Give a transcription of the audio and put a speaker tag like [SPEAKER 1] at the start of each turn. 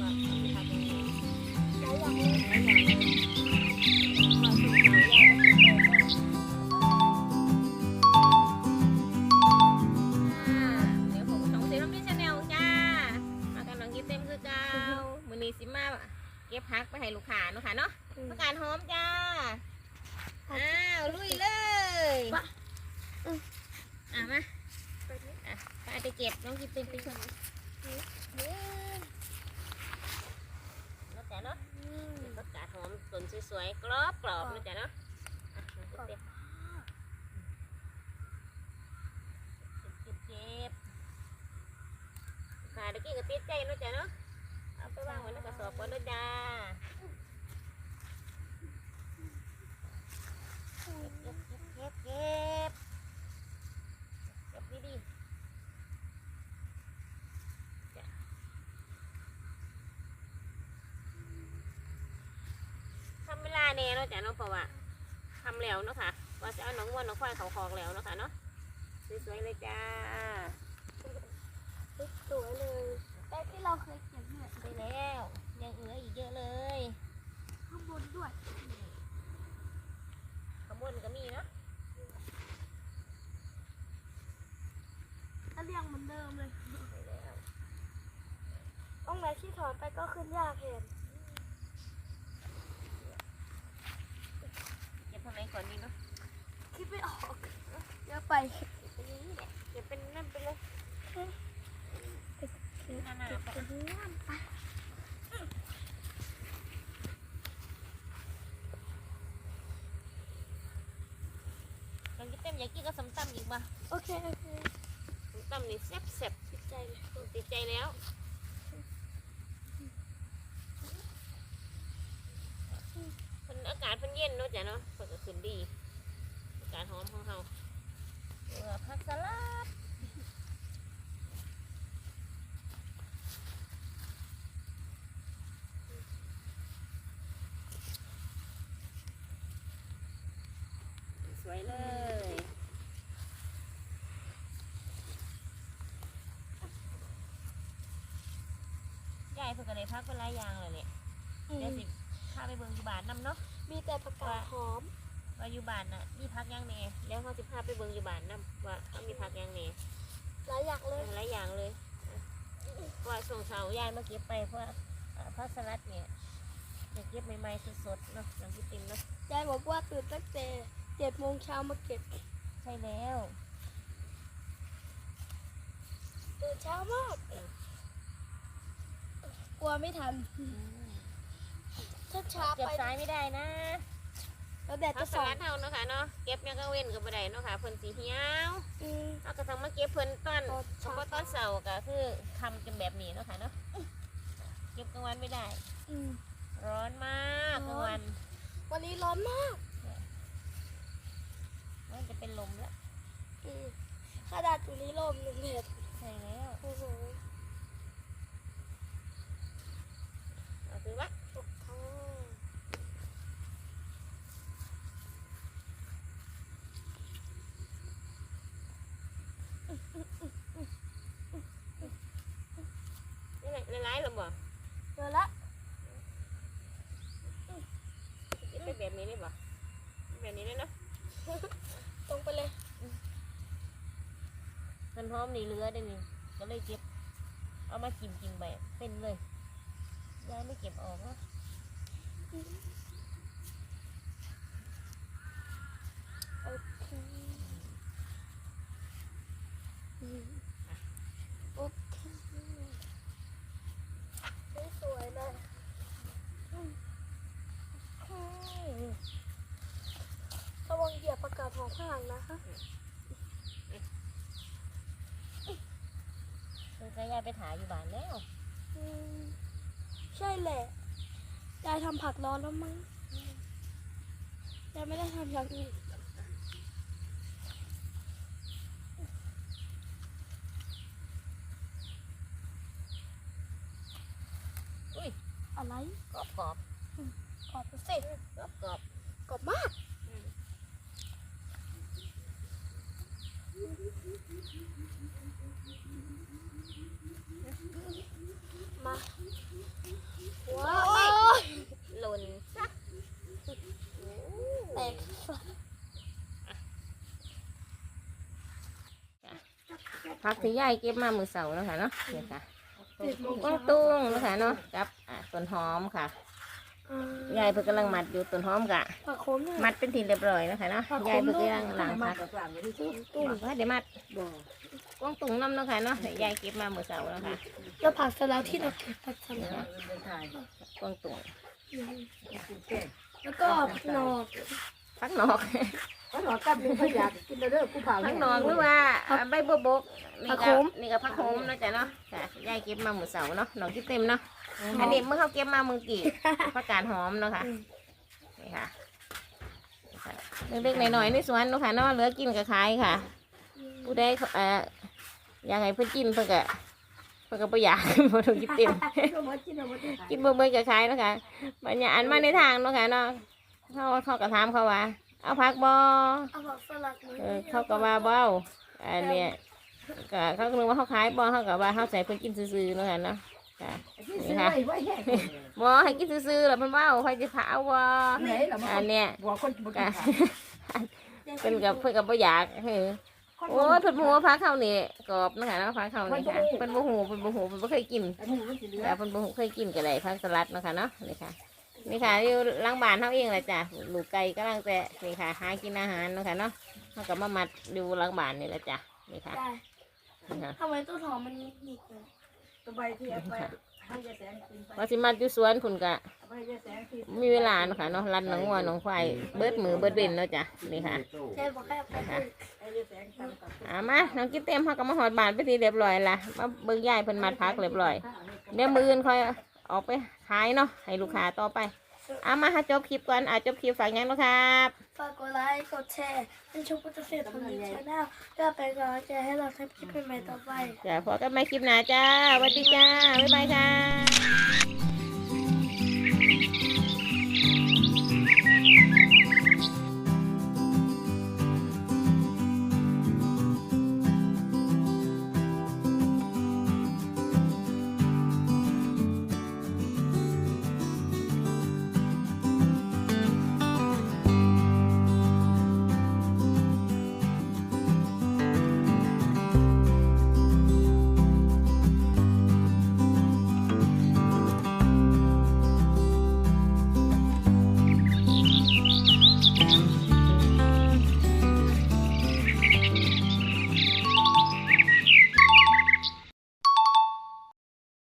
[SPEAKER 1] ว่าเอาไปทำยังไง
[SPEAKER 2] หลายอย่างเลย
[SPEAKER 1] หลายอย่างเลยว่าสูตรเขายายก็กินไปก็เดี๋ยวผมสองเซรั่มที่ชาแนลจ้ามากันน้องกิ๊บเต็มคือเก่ามือนี้สิมาเก็บพักไปให้ลูกค้าเนาะค่ะเนาะต้องการหอมจ้า อ้าวลุยเลยอะมาอะไปเอาไปเก็บน้องกิ๊บเต็มไปก่อนแล้วแต่เนาะ ประกาศหอมต้นสวยๆ กรอบกรอบๆนะจ๊ะเนาะอะมาเก็บเก็บเก็บเก็บค่ะเด็กกี้ก็ติดใจนะจ๊ะเนาะเอาไปวางไว้ในกระสอบก่อนนะจ๊ะเก็บเก็บเก็บเก็บเก็บดีๆจ้ะทำเวลา แน่เนาะจ๊ะเนาะเพราะว่าทำแล้วเนาะค่ะ ว่าจะเอาหนองวัวหนองควายเขาคอกแล้วเนาะค่ะเนาะสวยๆเลยจ้า
[SPEAKER 2] สวยเลยแต่ที่เราเคยเก็บเนี่ย
[SPEAKER 1] ไปแล้วยังเหลืออีกเยอะเลย
[SPEAKER 2] ข้างบนด้วย
[SPEAKER 1] ขบวนก็มีเนาะ
[SPEAKER 2] ก็เรียงเหมือนเดิมเลย
[SPEAKER 1] ไปแล้ว
[SPEAKER 2] ตรงไหนที่ถอนไปก็ขึ้นยากเห็น
[SPEAKER 1] เก็บทำไมก่อนดีเนาะ
[SPEAKER 2] คิดไม่ออกเยอะไป
[SPEAKER 1] เก็บเป็นอย่างนี้แหละเก็บเป็นนั่นไปเลยหน้าๆไป
[SPEAKER 2] เป็นงามไป
[SPEAKER 1] ยังกินเต็มอยากกินก็สำตำอีกบ่
[SPEAKER 2] โอเคโอเค
[SPEAKER 1] สำตำนี่แซ่บแซ่บ
[SPEAKER 2] ติดใจเลย
[SPEAKER 1] ติดใจแล้วเพิ่นอากาศเพิ่นเย็นเนาะจ้ะเนาะเพิ่นก็ขึ้น ดีอากาศหอมของเราเออผักสลัดสวยเลยยายเพิ่นก็ได้พักเป็นหลายอย่างเลยเนี่ย
[SPEAKER 2] อื
[SPEAKER 1] เดี๋ยว
[SPEAKER 2] ม
[SPEAKER 1] สิพาไปเบิ่งอยู่บ้านนํเนาะ
[SPEAKER 2] มีแต่ผักกาดหอม
[SPEAKER 1] ว่าอยู่บ้านน่ะมีพักหยังแหน่แล้วเขาสิพาไปเบิ่งอยู่บ้านนํว่าเขามีพักหยังแหน่
[SPEAKER 2] หลายอย่างเลย
[SPEAKER 1] หลายอย่างเลยเพราะว่าส่งเสาวยายมาเก็บไปเพราะว่าเอ่อผักสลัดเนี่ยจะเก็บใหม่ๆสดๆเนาะหลังที่ติมเนาะ
[SPEAKER 2] ยายบอกว่าตื่นตั้งแต่เจ็ดโมงเช้ามาเก็บ
[SPEAKER 1] ใช่แล้ว
[SPEAKER 2] ตื่นเช้ามากกลัวไม่ทันถ้าช้า
[SPEAKER 1] เก็บ
[SPEAKER 2] ไป
[SPEAKER 1] สายไม่ได้นะ
[SPEAKER 2] แล้วแดด
[SPEAKER 1] ผั
[SPEAKER 2] จะ
[SPEAKER 1] กส
[SPEAKER 2] ส่อง
[SPEAKER 1] ลัดเฮาเนาะค่ะเนาะเก็บยังก็เว้นก็บ่ได้เนาะค่ะเพิ่นสิเหี่ยว
[SPEAKER 2] อืม
[SPEAKER 1] เอาก็ต้องมาเก็บเพิ่นตอน
[SPEAKER 2] ตอน
[SPEAKER 1] เฉ
[SPEAKER 2] เช้า
[SPEAKER 1] พาะตอนเสาร์ก็คือทำกันแบบนี้เนาะค่ะเนาะเก็บกลางวันไม่ได้
[SPEAKER 2] อืม
[SPEAKER 1] ร้อนมากกลางวัน
[SPEAKER 2] วันนี้ร้อนมาก
[SPEAKER 1] มันจะเป็นลมแล้ว
[SPEAKER 2] อืมขนาดอยู่นี้ลมหนึ่งเมตร
[SPEAKER 1] ใช่แล้ว
[SPEAKER 2] โอ้โห
[SPEAKER 1] เอาถือว่า
[SPEAKER 2] ตกท้อง
[SPEAKER 1] นี่แห ละหลายๆลมบ่
[SPEAKER 2] เจอละ
[SPEAKER 1] เก็บไปแบบนี้ได้บ่แบบนี้ได้เนาะ
[SPEAKER 2] ตรงไปเลย
[SPEAKER 1] มันหอมนี่เหลือได้นี่ก็เลยเก็บ เอามากินกินไปเป็นเลยยายไม่เก็บออกเนาะ
[SPEAKER 2] โอเคอืมโอเคสวยๆเลยอืมโอเคระวังเหยียบ ประกาศของข้างหลังนะคะ
[SPEAKER 1] คือก็ยายไปถ่ายอยู่บ้านแล้ว
[SPEAKER 2] ใช่แหละยายทำผักร้อนแล้วมั้งยายไม่ได้ทำอย่างอื่น
[SPEAKER 1] อุ้ย
[SPEAKER 2] อะไร
[SPEAKER 1] กรอบกรอบ
[SPEAKER 2] กรอบสิ
[SPEAKER 1] กรอบกรอบ
[SPEAKER 2] กรอบมาก
[SPEAKER 1] มา
[SPEAKER 2] ว้า
[SPEAKER 1] วหล่นแตกพักที่หญ่เก็บมามือเสาร์แล้วค่ะเนาะเนี่ค่ะกุ้งตุ้งแล้วค่ะเนาะกับอะต้นหอมค่ะ
[SPEAKER 2] ยา
[SPEAKER 1] ยเพิ่งกำลังมัดอยู่ต้นหอมกะ
[SPEAKER 2] ผักโขมเนี่ย
[SPEAKER 1] มัดเป็นทีเรียบร้อยเนาะคะเนาะยายเพิ่งกำลังล้างผัก
[SPEAKER 2] ตุ้ง
[SPEAKER 1] ว่าเดี๋ยวมัดกวางตุ้งน้ำเนาะค่ะเนาะ ยายเก็บมามือเสาร์เนาะคะ
[SPEAKER 2] แล้วผักสลัดที่เราเก็บผักสลัด
[SPEAKER 1] กวางตุ้ง
[SPEAKER 2] แล้วก็หนอก
[SPEAKER 1] พักนอก
[SPEAKER 3] ก็หนอกับนึงเขาอยากกินเด้อกูเผา
[SPEAKER 1] พักนอกหรือว่าอ่าใบบัวบกนี่
[SPEAKER 2] ผัก
[SPEAKER 1] ก็
[SPEAKER 2] โขม
[SPEAKER 1] นี่ก็พักโขมเนาะจ้ะเนาะค่ะยายเก็บมามือเสาร์เนาะหนอกที่เต็มเนาะอันนี้เมื่อเขาเก็บมามือกี่ผักกาดหอมเนาะค่ะนี่ค่ะเล็กๆหน่อยๆในสวนเนาะค่ะเนาะเหลือกินกับขายค่ะ ผู้ใดเขาเอ่ออยากให้เพิ่นกินเพิ่นก็เพิ่นก็บ่อยากบ่ต้องกินเต็มกินเบิ่งๆกับขายเนาะค่ะบัดนี้อันมาในทางเนาะค่ะเนาะ เขาเขาก็ถามเขาว่า เอาผักบ่
[SPEAKER 2] เอาผักสลัดมา
[SPEAKER 1] เออเขาก็ว่าบ่เอาอันเนี้ยก็เขาก็นึกว่าเขาขายบ่เขาก็ว่าเขาใส่เพิ่นกินซื่อๆเนาะค่ะเนาะค่ะ
[SPEAKER 3] นี่ค่ะไว้แห้ง
[SPEAKER 1] บ่ให้กินซื่อๆแล้วเพิ่นว่าเอาใครสิพาเอาบ่
[SPEAKER 3] ไหนล่ะ
[SPEAKER 1] อันเนี้ย
[SPEAKER 3] บอกคนบ่กิ
[SPEAKER 1] ก็
[SPEAKER 3] นข้าว
[SPEAKER 1] เพิ่นกับเพิ่นกับบ่อยากเออโอ้ยเพิ่นบ่ฮู้ว่าพักเขานี่กรอบนะคะเนาะพักเขานี่ค่ะเพิ่นบ่ฮู้เพิ่นบ่ฮู้เพิ่นบ่เคยกิน
[SPEAKER 3] อันนี้มันสิเหลือ
[SPEAKER 1] แต่เพิ่นบ่ฮู้เคยกินก็ได้พักสลัดเนาะค่ะเนาะนี่ค่ะ นี่ค่ะอยู่หลังบ้านเฮาเองแหละจ้ะลูกไก่กำลังแต่นี่ค่ะหากินอาหารเนาะค่ะเนาะเฮาก็มามัดอยู่หลังบ้านนี่แหละจ้ะนี่ค่ะ
[SPEAKER 2] ได้
[SPEAKER 1] นี่ค่ะ
[SPEAKER 2] ทำไมต้นหอมมันหยิกเลย
[SPEAKER 3] สบายที่เอาไปให้ยายแสงกินไป
[SPEAKER 1] ว่าสิมัดอยู่สวนพุ่นก็
[SPEAKER 3] เอาไปให้ยายแสงกิน
[SPEAKER 1] มีเวลาเนาะค่ะเนาะรัดหนังวัวหนังควายเบิดมือเบิดเว้นเนาะจ้ะนี่ค่ะ
[SPEAKER 2] แค่บอกให้เอาไป
[SPEAKER 1] ค่ะ
[SPEAKER 3] ให้ยายแสงทำกับ
[SPEAKER 1] อ่ามา น้องกิ๊บเต็มเขาก็มาหอดบานไปทีเรียบร้อยละมาเบิ่งยายเพิ่นมัดพักเรียบร้อยเดี๋ยวมืออื่นค่อย ออกไปขายเนาะให้ลูกค้าต่อไปเอามาหาจบคลิปก่อนอาจบคลิปฝากหยังเนาะครับ
[SPEAKER 2] ฝากกดไลค์กดแชร์ให้ชมพุทธเศรษฐ์ทางนี้ชาแนลเพื่อเป็นกำลังใจให้เราทำคลิปใหม่ๆต่อไป
[SPEAKER 1] จ้าพอกันใหม่คลิปหน้าจ้าสวัสดีจ้าบ๊ายบายค่ะ